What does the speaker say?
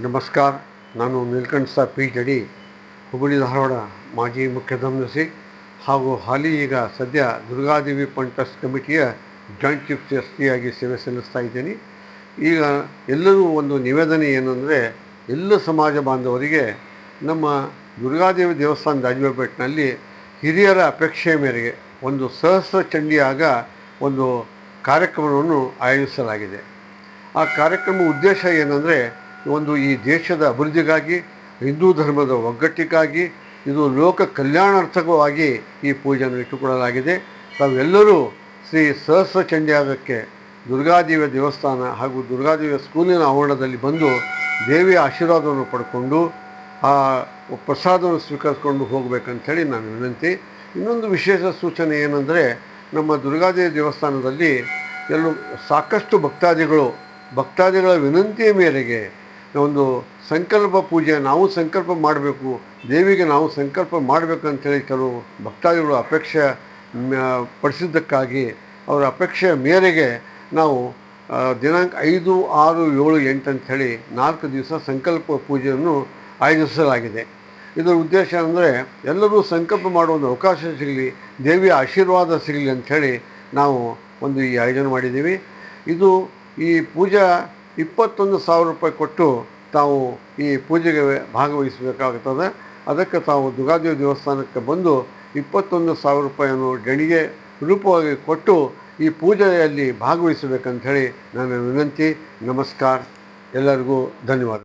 ನಮಸ್ಕಾರ. ನಾನು ನೀಲಕಂಠ ಪಿ ಜಡಿ ಹುಬ್ಬಳ್ಳಿ, ಧಾರವಾಡ ಮಾಜಿ ಮುಖ್ಯ ಧರ್ಮದರ್ಶಿ ಹಾಗೂ ಹಾಲಿ ಈಗ ಸದ್ಯ ದುರ್ಗಾದೇವಿ ಟ್ರಸ್ಟ್ ಕಮಿಟಿಯ ಜಾಯಿಂಟ್ ಚೀಫ್ ಟ್ರಸ್ಟಿಯಾಗಿ ಸೇವೆ ಸಲ್ಲಿಸ್ತಾ ಇದ್ದೀನಿ. ಈಗ ಎಲ್ಲರೂ ಒಂದು ನಿವೇದನೆ ಏನಂದರೆ, ಎಲ್ಲ ಸಮಾಜ ಬಾಂಧವರಿಗೆ ನಮ್ಮ ದುರ್ಗಾದೇವಿ ದೇವಸ್ಥಾನ ಅಜ್ಮೇಪೇಟ್ನಲ್ಲಿ ಹಿರಿಯರ ಅಪೇಕ್ಷೆಯ ಮೇರೆಗೆ ಒಂದು ಸಹಸ್ರ ಚಂಡಿಯಾಗ ಒಂದು ಕಾರ್ಯಕ್ರಮವನ್ನು ಆಯೋಜಿಸಲಾಗಿದೆ. ಆ ಕಾರ್ಯಕ್ರಮ ಉದ್ದೇಶ ಏನಂದರೆ ಒಂದು ಈ ದೇಶದ ಅಭಿವೃದ್ಧಿಗಾಗಿ, ಹಿಂದೂ ಧರ್ಮದ ಒಗ್ಗಟ್ಟಿಗಾಗಿ, ಇದು ಲೋಕ ಕಲ್ಯಾಣಾರ್ಥಕವಾಗಿ ಈ ಪೂಜೆಯನ್ನು ಇಟ್ಟುಕೊಳ್ಳಲಾಗಿದೆ. ತಾವೆಲ್ಲರೂ ಶ್ರೀ ಸಹಸ್ರ ಚಂಡಿಯಾಗಕ್ಕೆ ದುರ್ಗಾದೇವಿಯ ದೇವಸ್ಥಾನ ಹಾಗೂ ದುರ್ಗಾದೇವಿಯ ಸ್ಕೂಲಿನ ಆವರಣದಲ್ಲಿ ಬಂದು ದೇವಿಯ ಆಶೀರ್ವಾದವನ್ನು ಪಡ್ಕೊಂಡು, ಆ ಪ್ರಸಾದವನ್ನು ಸ್ವೀಕರಿಸ್ಕೊಂಡು ಹೋಗಬೇಕಂಥೇಳಿ ನಾನು ವಿನಂತಿ. ಇನ್ನೊಂದು ವಿಶೇಷ ಸೂಚನೆ ಏನಂದರೆ, ನಮ್ಮ ದುರ್ಗಾದೇವಿ ದೇವಸ್ಥಾನದಲ್ಲಿ ಎಲ್ಲೂ ಸಾಕಷ್ಟು ಭಕ್ತಾದಿಗಳು, ಭಕ್ತಾದಿಗಳ ವಿನಂತಿಯ ಮೇರೆಗೆ ಒಂದು ಸಂಕಲ್ಪ ಪೂಜೆ, ನಾವು ಸಂಕಲ್ಪ ಮಾಡಬೇಕು, ದೇವಿಗೆ ನಾವು ಸಂಕಲ್ಪ ಮಾಡಬೇಕಂತೇಳಿ ಕೆಲವು ಭಕ್ತಾದಿಗಳು ಅಪೇಕ್ಷೆ ಪಡಿಸಿದ್ದಕ್ಕಾಗಿ ಅವರ ಅಪೇಕ್ಷೆಯ ಮೇರೆಗೆ ನಾವು ದಿನಾಂಕ ಐದು, ಆರು, ಏಳು, ಎಂಟು ಅಂಥೇಳಿ ನಾಲ್ಕು ದಿವಸ ಸಂಕಲ್ಪ ಪೂಜೆಯನ್ನು ಆಯೋಜಿಸಲಾಗಿದೆ. ಇದರ ಉದ್ದೇಶ ಅಂದರೆ ಎಲ್ಲರೂ ಸಂಕಲ್ಪ ಮಾಡುವ ಒಂದು ಅವಕಾಶ ಸಿಗಲಿ, ದೇವಿಯ ಆಶೀರ್ವಾದ ಸಿಗಲಿ ಅಂಥೇಳಿ ನಾವು ಒಂದು ಈ ಆಯೋಜನೆ ಮಾಡಿದ್ದೀವಿ. ಇದು ಈ ಪೂಜಾ ಇಪ್ಪತ್ತೊಂದು ಸಾವಿರ ರೂಪಾಯಿ ಕೊಟ್ಟು ತಾವು ಈ ಪೂಜೆಗೆ ಭಾಗವಹಿಸಬೇಕಾಗುತ್ತದೆ ಅದಕ್ಕೆ ತಾವು ದುರ್ಗಾದೇವಿ ದೇವಸ್ಥಾನಕ್ಕೆ ಬಂದು ಇಪ್ಪತ್ತೊಂದು ಸಾವಿರ ರೂಪಾಯಿಯನ್ನು ಗಣಿಗೆ ರೂಪವಾಗಿ ಕೊಟ್ಟು ಈ ಪೂಜೆಯಲ್ಲಿ ಭಾಗವಹಿಸಬೇಕಂತ ಹೇಳಿ ನನ್ನ ವಿನಂತಿ, ನಮಸ್ಕಾರ. ಎಲ್ಲರಿಗೂ ಧನ್ಯವಾದ.